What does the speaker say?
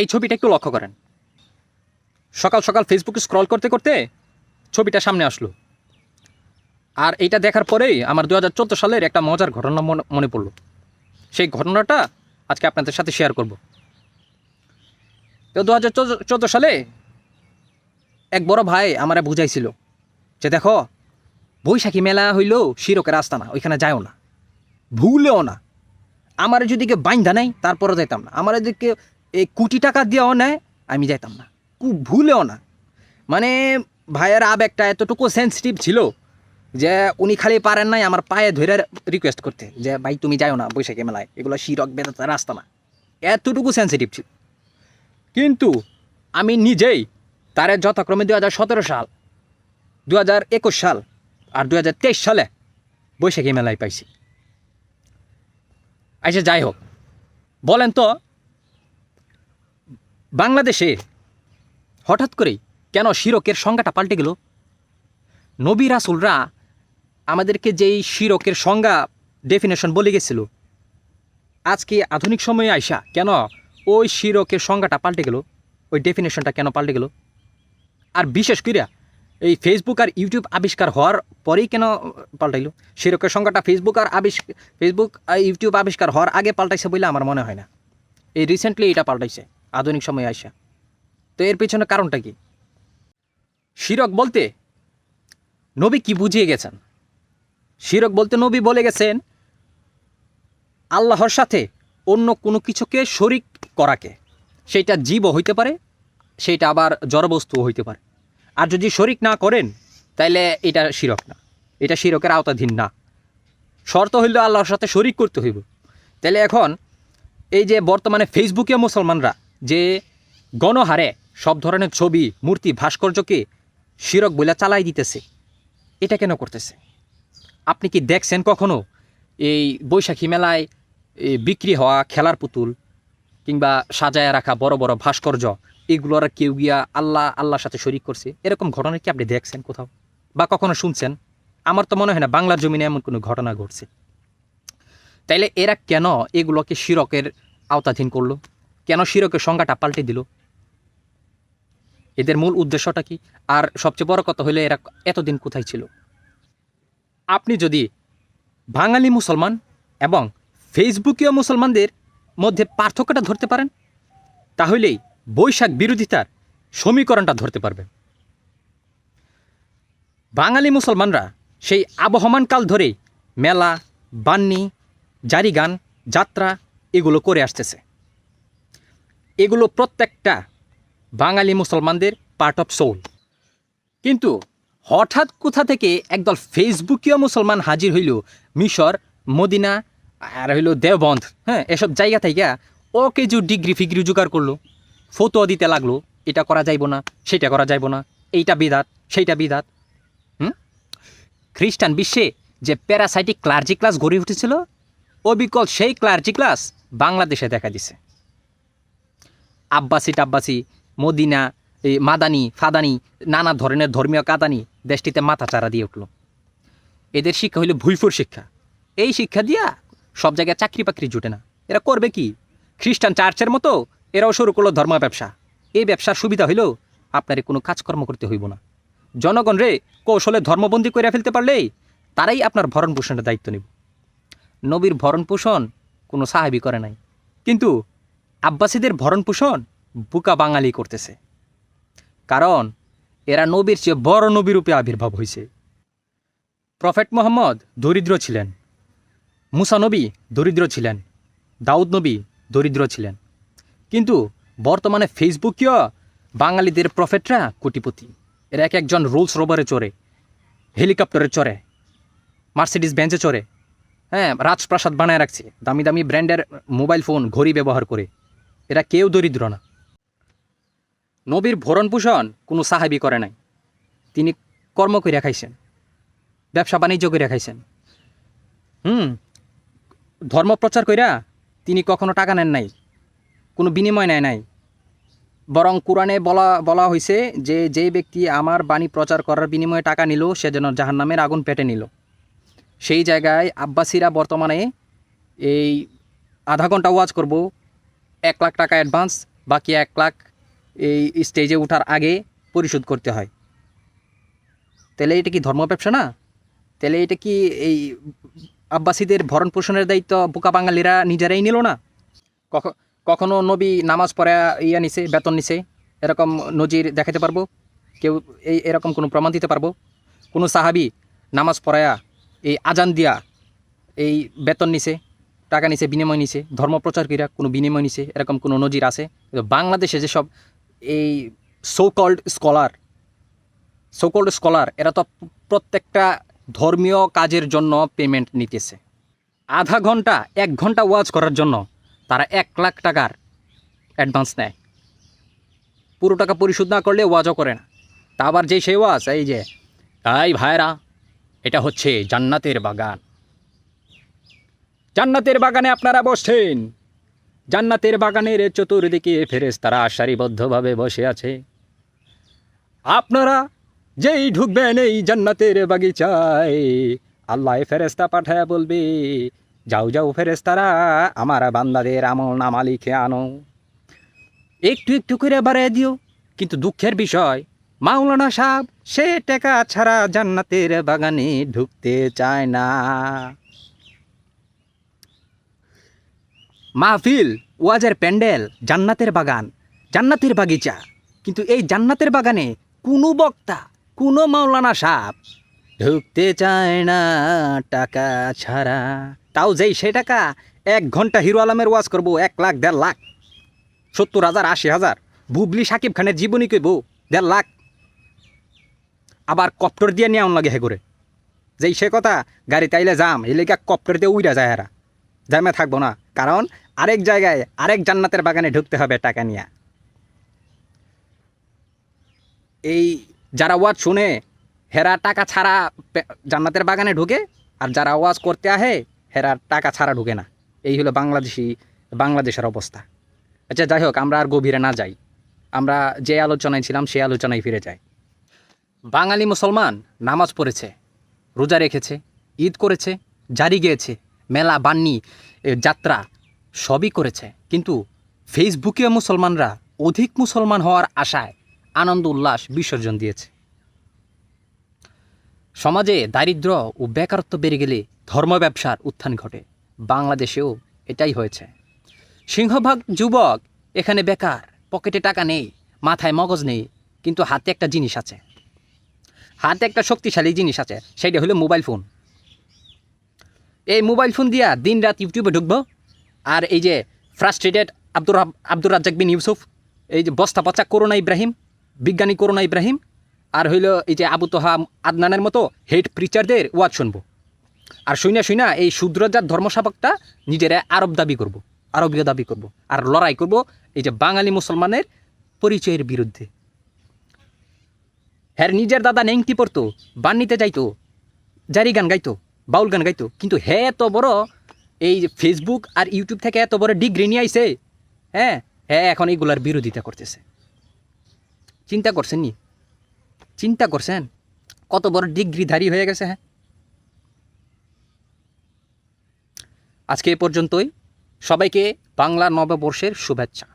এই ছবিটা একটু লক্ষ্য করেন। সকাল সকাল ফেসবুকে স্ক্রল করতে করতে ছবিটা সামনে আসলো। আর এইটা দেখার পরেই আমার দু হাজার চোদ্দ সালের একটা মজার ঘটনা মনে পড়ল। সেই ঘটনাটা আজকে আপনাদের সাথে শেয়ার করব। তো দু হাজার চোদ্দ সালে এক বড় ভাই আমারে বুঝাইছিল যে দেখো, বৈশাখী মেলা হইল শিরকের রাস্তা না ওইখানে যায়ও না। ভুলেও না। আমার যদি কেউ বাইন্দা নেই তারপরে যাইতাম না। আমার যদি এই কোটি টাকা দিয়েও নেয়, আমি যাইতাম না। খুব ভুলেও না। মানে ভাইয়ের আবেগটা এতটুকু সেন্সিটিভ ছিল যে উনি খালি পারেন নাই আমার পায়ে ধরে রিকোয়েস্ট করতে যে, ভাই, তুমি যাও না বৈশাখী মেলায়। এগুলো শিরক, বেদাতে, রাস্তা না। এতটুকু সেন্সিটিভ ছিল। কিন্তু আমি নিজেই তারে যথাক্রমে দু হাজার সতেরো সাল দু হাজার একুশ সাল আর দু হাজার তেইশ সালে বৈশাখী মেলায় পাইছি। আচ্ছা যাই হোক। বলেন তো বাংলাদেশে হঠাৎ করেই কেন শিরকের সংজ্ঞাটা পাল্টে গেল? নবী রাসুলরা আমাদেরকে যেই শিরকের সংজ্ঞা ডেফিনেশন বলে গেছিল, আজকে আধুনিক সময়ে আইসা কেন ওই শিরকের সংজ্ঞাটা পাল্টে গেল? ওই ডেফিনেশনটা কেন পাল্টে গেল? আর বিশেষ করিয়া এই ফেসবুক আর ইউটিউব আবিষ্কার হওয়ার পরেই কেন পাল্টাইলো? শিরকের সংজ্ঞাটা ফেসবুক আর আবিষ্ ফেসবুক আর ইউটিউব আবিষ্কার হওয়ার আগে পাল্টাইছে বলে আমার মনে হয় না। এই রিসেন্টলি এটা পাল্টাইছে। আধুনিক সময়ে আইসা। তো এর পিছনে কারণটা কি? শিরক বলতে নবী কি বুঝিয়ে গেছেন? শিরক বলতে নবী বলে গেছেন, আল্লাহর সাথে অন্য কোনো কিছুকে শরিক করাকে। সেইটা জীবও হইতে পারে, সেইটা আবার জড়বস্তুও হইতে পারে। আর যদি শরিক না করেন, তাইলে এটা শিরক না। এটা শিরকের আওতাধীন না। শর্ত হইল আল্লাহর সাথে শরিক করতে হইব। তাহলে এখন এই যে বর্তমানে ফেসবুকে মুসলমানরা যে গণহারে সব ধরনের ছবি, মূর্তি, ভাস্কর্যকে শিরক বলে চালাই দিতেছে। এটা কেন করতেছে? আপনি কি দেখছেন কখনো এই বৈশাখী মেলায় বিক্রি হওয়া খেলার পুতুল কিংবা সাজায় রাখা বড় বড় ভাস্কর্য, এগুলোর কেউ গিয়া আল্লাহ, আল্লাহর সাথে শরিক করছে? এরকম ঘটনা কি আপনি দেখছেন কোথাও? বা কখনো শুনছেন? আমার তো মনে হয় না বাংলার জমিনে এমন কোনো ঘটনা ঘটছে। তাইলে এরা কেন এগুলোকে শিরকের আওতাধীন করল? কেন শিরকের সংজ্ঞাটা পাল্টে দিল? এদের মূল উদ্দেশ্যটা কি? আর সবচেয়ে বড় কথা হলে এরা এতদিন কোথায় ছিল? আপনি যদি বাঙালি মুসলমান এবং ফেসবুকীয় মুসলমানদের মধ্যে পার্থক্যটা ধরতে পারেন, তাহলেই বৈশাখ বিরোধিতার সমীকরণটা ধরতে পারবে বাঙালি মুসলমানরা সেই আবহমান কাল ধরেই মেলা, বান্নি জারি গান যাত্রা এগুলো করে আসতেছে। এগুলো প্রত্যেকটা বাঙালি মুসলমানদের পার্ট অফ সোল কিন্তু হঠাৎ কোথা থেকে একদল ফেসবুকীয় মুসলমান হাজির হইল মিশর, মদিনা, আর হইল দেওবন্ধ হ্যাঁ এসব জায়গা থেকে কিছু ডিগ্রি ফিগ্রি জোগাড় করল। ফটো দিতে লাগল, এটা করা যাইব না, সেটা করা যাইব না, এইটা বিদাত, সেইটা বিদাত। হুম? খ্রিস্টান বিশ্বে যে প্যারাসাইটিক ক্লার্জি ক্লাস গড়ে উঠেছিল, অবিকল সেই ক্লার্জি ক্লাস বাংলাদেশে দেখা দিছে। আব্বাসি টাব্বাসি, মদিনা মাদানি, ফাদানি, নানা ধরনের ধর্মীয় কাদানি দেশটিতে মাথা চারা দিয়ে উঠল। এদের শিক্ষা হইল ভুইফুর শিক্ষা। এই শিক্ষা দিয়া সব জায়গায় চাকরি বাকরি জুটে না। এরা করবে কি? খ্রিস্টান চার্চের মতো এরাও শুরু করল ধর্ম ব্যবসা। এই ব্যবসার সুবিধা হইল আপনারে কোনো কাজকর্ম করতে হইব না। জনগণ রে কৌশলে ধর্মবন্দি করে ফেলতে পারলেই তারাই আপনার ভরণ পোষণের দায়িত্ব নেব। নবীর ভরণ পোষণ কোনো সাহাবি করে নাই। কিন্তু আব্বাসীদের ভরণ পোষণ বুকা বাঙালি করতেছে। কারণ এরা নবীর চেয়ে বড় নবী রূপে আবির্ভাব হয়েছে প্রফেট মোহাম্মদ দরিদ্র ছিলেন। মুসা নবী দরিদ্র ছিলেন। দাউদ নবী দরিদ্র ছিলেন। কিন্তু বর্তমানে ফেসবুকীয় বাঙালিদের প্রফেটরা কোটিপতি। এরা এক একজন রোলস রোবারে চড়ে, হেলিকপ্টারে চড়ে মার্সিডিস বেঞ্চে চড়ে হ্যাঁ রাজপ্রাসাদ বানায় রাখছে, দামি দামি ব্র্যান্ডের মোবাইল ফোন, ঘড়ি ব্যবহার করে। এরা কেউ দরিদ্র না। নবীর ভরণ পোষণ কোনো সাহাবি করে নাই। তিনি কর্ম করে খাইছেন। ব্যবসা বাণিজ্য করে খাইছেন। হুম, ধর্ম প্রচার কইরা তিনি কখনো টাকা নেন নাই, কোনো বিনিময় নেয় নাই। বরং কোরআনে বলা বলা হয়েছে যে যেই ব্যক্তি আমার বাণী প্রচার করার বিনিময়ে টাকা নিল, সে যেন জাহান্নামের আগুন পেটে নিল। সেই জায়গায় আব্বাসীরা বর্তমানে এই আধা ঘণ্টা ওয়াজ করব এক লাখ টাকা অ্যাডভান্স বাকি এক লাখ এই স্টেজে ওঠার আগে পরিশোধ করতে হয়। তাহলে এটা কি ধর্ম ব্যবসা না? তাহলে এটা কি এই আব্বাসীদের ভরণ পোষণের দায়িত্ব বোকা বাঙালিরা নিজেরাই নিল না? কখ- কখনো নবী নামাজ পড়া ইয়া নিছে, বেতন নিছে, এরকম নজির দেখাতে পারব? কেউ এই এরকম কোনো প্রমাণ দিতে পারব? কোনো সাহাবি নামাজ পড়ায়া এই আজান দিয়া এই বেতন নিছে টাকা নিছে, বিনিময় নিছে, ধর্ম প্রচারকীরা কোনো বিনিময় নিছে, এরকম কোনো নজির আছে? কিন্তু বাংলাদেশে যেসব এই সোকল্ড স্কলার সোকল্ড স্কলার এরা তো প্রত্যেকটা ধর্মীয় কাজের জন্য পেমেন্ট নিতেছে। আধা ঘণ্টা, এক ঘণ্টা ওয়াজ করার জন্য তারা এক লাখ টাকার অ্যাডভান্স নেয়। পুরো টাকা পরিশোধ না করলে ওয়াজও করে না। তা আবার যে সেই ওয়াজ, এই যে তাই ভাইরা, এটা হচ্ছে জান্নাতের বাগান। জান্নাতের বাগানে আপনারা বসছেন। জান্নাতের বাগানের চতুর্দিকে ফেরেস তারা সারিবদ্ধভাবে বসে আছে। আপনারা যেই ঢুকবেন এই জান্নাতের বাগিচায় আল্লাহ ফেরেস্তা পাঠায় বলবে, যাও যাও ফেরেস্তারা আমার বান্দাদের আমল নামা লিখে আনো। একটু একটু করে বাড়াই দিও। কিন্তু দুঃখের বিষয়, মাওলানা সাহেব সে টাকা ছাড়া জান্নাতের বাগানে ঢুকতে চায় না। মাহফিল, ওয়াজের প্যান্ডেল, জান্নাতের বাগান, জান্নাতের বাগিচা। কিন্তু এই জান্নাতের বাগানে কোনো বক্তা, কোনো মাওলানা সাপ ঢুকতে চায় না টাকা ছাড়া। তাও যেই সে টাকা এক ঘণ্টা হিরো আলমের ওয়াজ করব, এক লাখ, দেড় লাখ, সত্তর হাজার, আশি হাজার, বুবলি সাকিব খানের জীবনী কইব, দেড় লাখ। আবার কপ্টর দিয়ে নিয়ে লাগে হে করে যেই সে কথা, গাড়ি তাইলে যাম, এই লেগে কপ্টর দিয়ে উইরা যায় এরা জামে থাকব না, কারণ আরেক জায়গায় আরেক জান্নাতের বাগানে ঢুকতে হবে টাকা নিয়ে। এই যারা ওয়াজ শুনে, হেরা টাকা ছাড়া জান্নাতের বাগানে ঢুকে, আর যারা ওয়াজ করতে আহে, হেরা টাকা ছাড়া ঢুকে না। এই হলো বাংলাদেশি, বাংলাদেশের অবস্থা। আচ্ছা যাই হোক, আমরা আর গভীরে না যাই। আমরা যে আলোচনায় ছিলাম, সেই আলোচনায় ফিরে যাই। বাঙালি মুসলমান নামাজ পড়েছে, রোজা রেখেছে, ঈদ করেছে, জারি গিয়েছে, মেলা বান্নি যাত্রা সবই করেছে। কিন্তু ফেসবুকে মুসলমানরা অধিক মুসলমান হওয়ার আশায় আনন্দ উল্লাস বিসর্জন দিয়েছে। সমাজে দারিদ্র ও বেকারত্ব বেড়ে গেলে ধর্ম ব্যবসার উত্থান ঘটে। বাংলাদেশেও এটাই হয়েছে। সিংহভাগ যুবক এখানে বেকার, পকেটে টাকা নেই, মাথায় মগজ নেই, কিন্তু হাতে একটা জিনিস আছে। হাতে একটা শক্তিশালী জিনিস আছে, সেটা হলো মোবাইল ফোন। এই মোবাইল ফোন দিয়া দিন রাত ইউটিউবে ঢুকবো আর এই যে ফ্রাস্ট্রেটেড আব্দুর আব্দুর রাজ্জাক বিন ইউসুফ, এই যে বস্তা পচা করোনা ইব্রাহিম, বিজ্ঞানী করোনা ইব্রাহিম, আর হইল এই যে আবু তোহা আদনানের মতো হেড প্রিচারদের ওয়াজ শুনব। আর শুইনা শুইনা এই শূদ্রজাত ধর্মসাবকটা নিজেরা আরব দাবি করব, আরবীয় দাবি করব, আর লড়াই করব এই যে বাঙালি মুসলমানের পরিচয়ের বিরুদ্ধে। হ্যার নিজের দাদা নেংটি পড়তো, বান্নিতে যাইতো, জারি গান গাইতো, বাউল গান গাইতো, কিন্তু হে এত বড় এই ফেসবুক আর ইউটিউব থেকে এত বড় ডিগ্রি নিয়ে আইসে হ্যাঁ? হ্যাঁ এখন এইগুলার বিরোধিতা করতেছে। চিন্তা করছেন নি? চিন্তা করছেন? কত বড় ডিগ্রিধারী হয়ে গেছে হ্যাঁ? আজকে এ পর্যন্তই। সবাইকে বাংলা নববর্ষের শুভেচ্ছা।